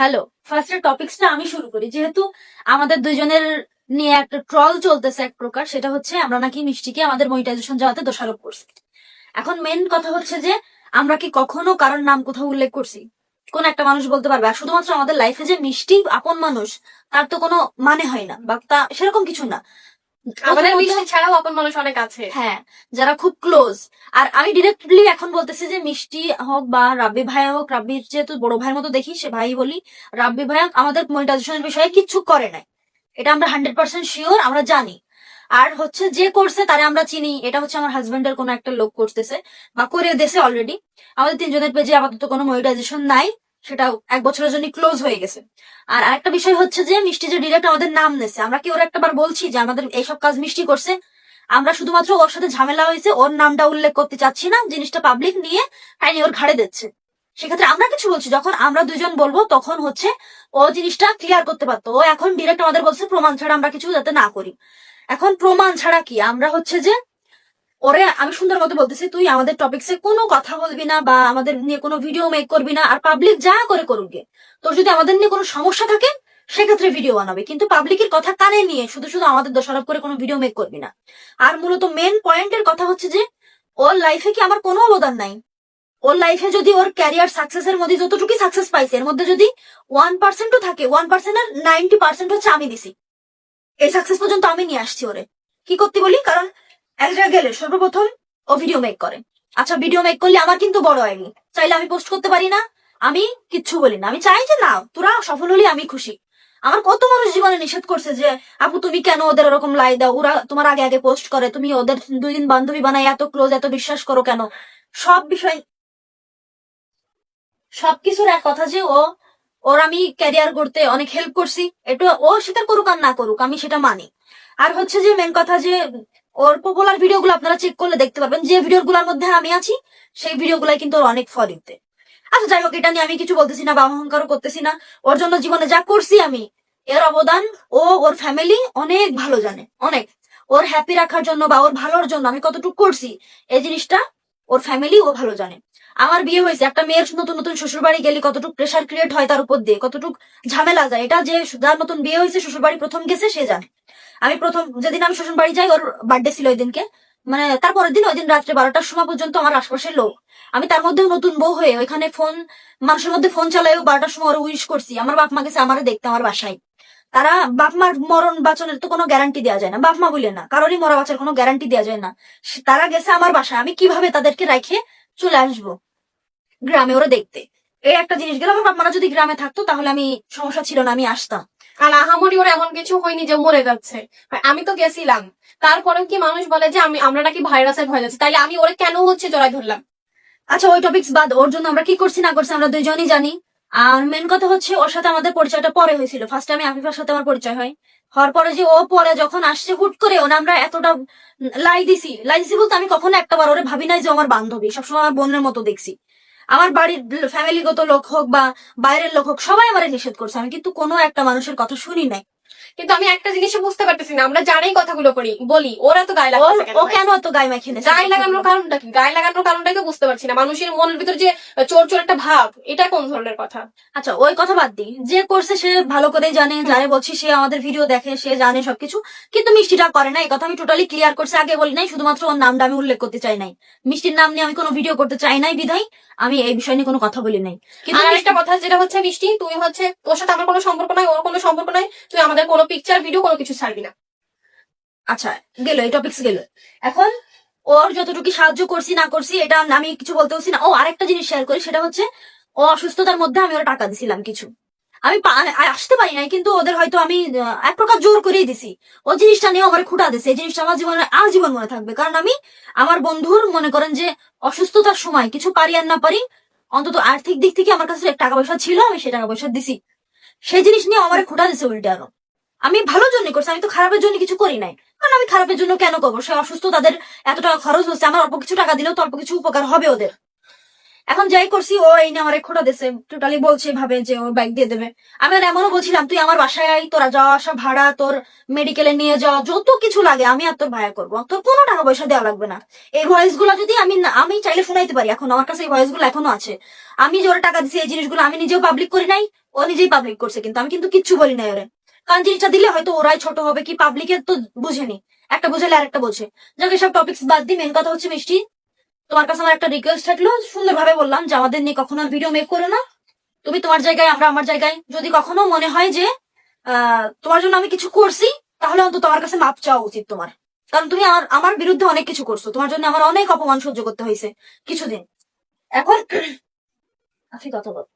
Hello ফার্স্টে টপিক্সটা আমি শুরু করি। যেহেতু আমাদের দুইজনের নিয়ে একটা ট্রল চলতেছে এক প্রকার, সেটা হচ্ছে আমরা নাকি মিষ্টিকে আমাদের মনিটাইজেশন যাওয়াতে দোষারোপ করছি। এখন মেন কথা হচ্ছে যে, আমরা কি কখনো কারোর নাম কোথাও উল্লেখ করছি? কোন একটা মানুষ বলতে পারবে। আর শুধুমাত্র আমাদের লাইফে যে মিষ্টি আপন মানুষ, তার তো কোনো মানে হয় না, বা তা সেরকম কিছু না। আমাদের মিষ্টি ছাড়াও আপন মানুষ অনেক আছে। হ্যাঁ যারা খুব ক্লোজ আর আমি ডিরেক্টলি এখন বলতেছি যে মিষ্টি হোক বা রাব্বি ভাইয়া হোক রাব্বির যেহেতু বড় ভাইয়ের মতো দেখি সে ভাই বলি রাব্বি ভাইয়া আমাদের মনিটাইজেশনের বিষয়ে কিচ্ছু করে নাই। এটা আমরা হান্ড্রেড পার্সেন্ট শিওর আমরা জানি। আর হচ্ছে যে করছে তারে আমরা চিনি এটা হচ্ছে আমার হাজবেন্ডের কোনো একটা লোক করতেছে বা করে দেশে অলরেডি আমাদের তিনজনের পেজে আপাতত কোনো মনিটাইজেশন নাই। সেটা এক বছরের জন্য ক্লোজ হয়ে গেছে। আর আরেকটা বিষয় হচ্ছে যে, মিষ্টি যে ডিরেক্ট আমাদের নাম নেছে, আমরা কি ওর একটাবার বলছি যে, আমাদের এইসব কাজ মিষ্টি করছে? আমরা শুধুমাত্র ওর সাথে ঝামেলা হয়েছে, ওর নামটা উল্লেখ করতে চাচ্ছি না, জিনিসটা পাবলিক নিয়ে আইনি ওর ঘাড়ে দিচ্ছে। সেক্ষেত্রে আমরা কিছু বলছি, যখন আমরা দুজন বলব, তখন হচ্ছে ও জিনিসটা ক্লিয়ার করতে পারতো। ও এখন ডিরেক্ট আমাদের বলছে, প্রমাণ ছাড়া আমরা কিছু যাতে না করি। এখন প্রমাণ ছাড়া কি? আমরা হচ্ছে যে ওরে, আমি সুন্দর মতো বলতেছি, তুই আমাদের টপিক্সে কোনো কথা বলবি না বা আমাদের নিয়ে কোনো ভিডিও মেক করবি না, আর পাবলিক যা করে করুক। তোর যদি আমাদের নিয়ে কোনো সমস্যা থাকে, সেক্ষেত্রে ভিডিও বানাবে। কিন্তু পাবলিকের কথা কানে নিয়ে শুধু শুধু আমাদের দোষারোপ করে কোনো ভিডিও মেক করবি না। আর মূলত মেন পয়েন্টের কথা হচ্ছে যে, ওর লাইফে কি আমার কোনো অবদান নাই? ওর লাইফে যদি ওর ক্যারিয়ার সাকসেসের মধ্যে যতটুকু সাকসেস পাইছে, এর মধ্যে যদি ওয়ান পার্সেন্টও থাকে ওয়ান পার্সেন্টের নাইনটি পার্সেন্ট হচ্ছে আমি দিছি। এই সাকসেস পর্যন্ত আমি নিয়ে আসছি ওরে। কি করতে বলি? কারণ এক জায়গায় গেলে সর্বপ্রথম ও ভিডিও মেক করে। আচ্ছা ভিডিও মেক করলে আমার কিন্তু বড় হয়নি। চাইলে আমি পোস্ট করতে পারি না? আমি কিচ্ছু বলি না। আমি চাই যে, না, তোরা সফল হলে আমি খুশি। আমার কত মানুষ জীবনে নিষেধ করছে যে, আপু, তুমি কেন ওদের ওরকম লাই দাও? ওরা তোমার আগে আগে পোস্ট করে। তুমি ওদের দুই দিন বান্ধবী বানাই এত ক্লোজ এত বিশ্বাস করো কেন? সব বিষয় সবকিছুর এক কথা যে, ও, ওর আমি ক্যারিয়ার করতে অনেক হেল্প করছি। এটা ও সেটা করুক আর না করুক, আমি সেটা মানি। আর হচ্ছে যে মেন কথা যে ওর পপুলার ভিডিওগুলো আপনারা চেক করলে দেখতে পাবেন যে ভিডিও ভিডিওগুলোর মধ্যে আমি আছি, সেই ভিডিওগুলাই কিন্তু ওর অনেক ফলিতে আচ্ছা যাই হোক, এটা নিয়ে আমি কিছু বলতেছি না বা অহংকারও করতেছি না। ওর জন্য জীবনে যা করছি আমি, এর অবদান ও ওর ফ্যামিলি অনেক ভালো জানে, অনেক। ওর হ্যাপি রাখার জন্য বা ওর ভালোর জন্য আমি কতটুকু করছি, এই জিনিসটা ওর ফ্যামিলি ও ভালো জানে। আমার বিয়ে হয়েছে, একটা মেয়ের নতুন নতুন শ্বশুর বাড়ি গেলে কতটুকু প্রেশার ক্রিয়েট হয় তার উপর দিয়ে, কতটুকু ঝামেলা যায়, এটা যে যার নতুন বিয়ে হয়েছে শ্বশুর বাড়ি প্রথম গেছে, সে জানে। আমি প্রথম যেদিন আমি শ্বশুর বাড়ি যাই, ওর বার্থডে ছিল ওই দিনকে মানে তারপরের দিন ওই দিন রাত্রে বারোটার সময় পর্যন্ত আমার আশপাশের লোক। আমি তার মধ্যেও নতুন বউ হয়ে ওইখানে ফোন মানুষের মধ্যে ফোন চালাইও বারোটার সময় ওরা উইশ করছি। আমার বাপ মা গেছে, আমারে দেখতে আমার বাসায়। তারা বাপ মার মরণ বাঁচনের তো কোনো গ্যারান্টি দেওয়া যায় না। বাপ মা বলে না, কারোরই মরা বাঁচার কোনো গ্যারান্টি দেওয়া যায় না। তারা গেছে আমার বাসায়, আমি কীভাবে তাদেরকে রেখে চলে আসব গ্রামে ওরা দেখতে? এই একটা জিনিস গেল, আমার বাপ মারা যদি গ্রামে থাকতো, তাহলে আমি, সমস্যা ছিল না, আমি আসতাম। আর আহামরি ওর এমন কিছু হয়নি যে মরে যাচ্ছে। আমি তো গেছিলাম। তারপরেও কি মানুষ বলে যে আমি আমরা নাকি ভাইরাসের ভয় যাচ্ছি। তাইলে আমি ওরে কেন হচ্ছে জড়াই ধরলাম? আচ্ছা ওই টপিক্স বাদ। ওর জন্য আমরা কি করছি, না করছি, আমরা দুইজনই জানি। আর মেন কথা হচ্ছে ওর সাথে আমাদের পরিচয়টা পরে হয়েছিল। ফার্স্ট আমি আফিফার সাথে আমার পরিচয় হয়। হওয়ার পরে যে ও পরে যখন আসছে, হুট করে ওনা আমরা এতটা লাই দিছি। লাই দিছি বলতে আমি কখনো একটা বার ওরে ভাবি নাই যে আমার বান্ধবী। সবসময় আমার বোনের মতো দেখছি। আমার বাড়ির ফ্যামিলিগত লোক হোক বা বাইরের লোক হোক সবাই আমার নিষেধ করছে। আমি কিন্তু কোনো একটা মানুষের কথা শুনি নাই। কিন্তু আমি একটা জিনিস বুঝতে পারতেছি না আমরা জানাই কথাগুলো করি বলি ওরা তো গায়ে ওর কেন ও কেন এত গায়ে মাখিয়ে নিয়েছে? গায়ে লাগানোর কারণটা কি? গায়ে লাগানোর কারণটাই তো বুঝতে পারছি না মানুষের মনের ভিতর যে চোর চোর একটা ভাব এটা কোন ধরনের কথা? আচ্ছা ওই কথা বাদ দিই যে করছে সে ভালো করেই জানে যারে বলছি সে আমাদের ভিডিও দেখে সে জানে সবকিছু কিন্তু মিষ্টিটা করে না এই কথা আমি টোটালি ক্লিয়ার করছি আগে বলি নাই শুধুমাত্র ওর নামটা আমি উল্লেখ করতে চাই নাই। মিষ্টির নাম নিয়ে আমি কোনো ভিডিও করতে চাই নাই বিধাই আমি এই বিষয় নিয়ে কোনো কথা বলি নাই। কিন্তু একটা কথা যেটা হচ্ছে মিষ্টি তুই হচ্ছে তোর সাথে আমার কোনো সম্পর্ক নাই ওর কোনো সম্পর্ক নাই তুই আমাদের কোনো পিকচার ভিডিও কোনো কিছু ছাড়বি না। আচ্ছা গেল, এই টপিক্স গেল। এখন ওর যতটুকু সাহায্য করছি, না করছি, এটা আমি কিছু বলতে পারছি না। ও আরেকটা জিনিস শেয়ার করি, সেটা হচ্ছে ও অসুস্থতার মধ্যে আমি ওর টাকা দিছিলাম কিছু। আমি আসতে পারি নাই, কিন্তু ওদের হয়তো আমি এক প্রকার জোর করেই দিছি। ও জিনিসটা নিয়ে আমার খুঁটা দিছে, এই জিনিসটা আমার জীবনে আজীবন মনে থাকবে। কারণ আমি আমার বন্ধুর মনে করেন যে অসুস্থতার সময় কিছু পারি আর না পারি, অন্তত আর্থিক দিক থেকে আমার কাছে টাকা পয়সা ছিল, আমি সেই টাকা পয়সা দিছি। সেই জিনিস নিয়ে আমার খুঁটা দিছে উল্টে আরও। আমি ভালোর জন্য করছি, আমি তো খারাপের জন্য কিছু করি নাই। কারণ আমি খারাপের জন্য কেন করব? সে অসুস্থ, তাদের এত টাকা খরচ হচ্ছে, আমার অল্প কিছু টাকা দিলেও তো অল্প কিছু উপকার হবে ওদের। এখন যাই করছি, ও এই নিয়ে আমার খোটা দিছে টোটালি বলছে ভাবে যে ও ব্যাগ দিয়ে দেবে। আমি আর এমনও বলছিলাম, তুই আমার বাসায় আই তোরা যাওয়া আসা ভাড়া, তোর মেডিকেলে নিয়ে যাওয়া যত কিছু লাগে, আমি আর তোর ভাইয়া করব। তোর কোনো টাকা পয়সা দেওয়া লাগবে না। এই ভয়েসগুলো যদি আমি আমি চাইলে শোনাইতে পারি এখন, আমার কাছে এই ভয়েসগুলো এখনও আছে। আমি যে ওরা টাকা দিছি, এই জিনিসগুলো আমি নিজেও পাবলিক করি নাই, ও নিজেই পাবলিক করছে, কিন্তু আমি কিন্তু কিচ্ছু বলি নাই ওরে। কারণ জিনিসটা দিলে হয়তো ওরাই ছোট হবে কি পাবলিকের তো বুঝেনি। একটা বুঝালে আরেকটা বোঝে। যাকে সব টপিক্স বাদ দিই মেন কথা হচ্ছে মিষ্টি। তোমার কাছে আমার একটা রিকোয়েস্ট থাকল, সুন্দরভাবে বললাম যে আমাদের নিয়ে কখনো ভিডিও মেক করো না। তুমি তোমার জায়গায়, আমরা আমার জায়গায়। যদি কখনো মনে হয় যে তোমার জন্য আমি কিছু করছি, তাহলে অন্তত আমার কাছে মাপ চাওয়া উচিত তোমার। কারণ তুমি আমার আমার বিরুদ্ধে অনেক কিছু করছ। তোমার জন্য আমার অনেক অপমান সহ্য করতে হয়েছে কিছুদিন। এখন আফি কথা বল।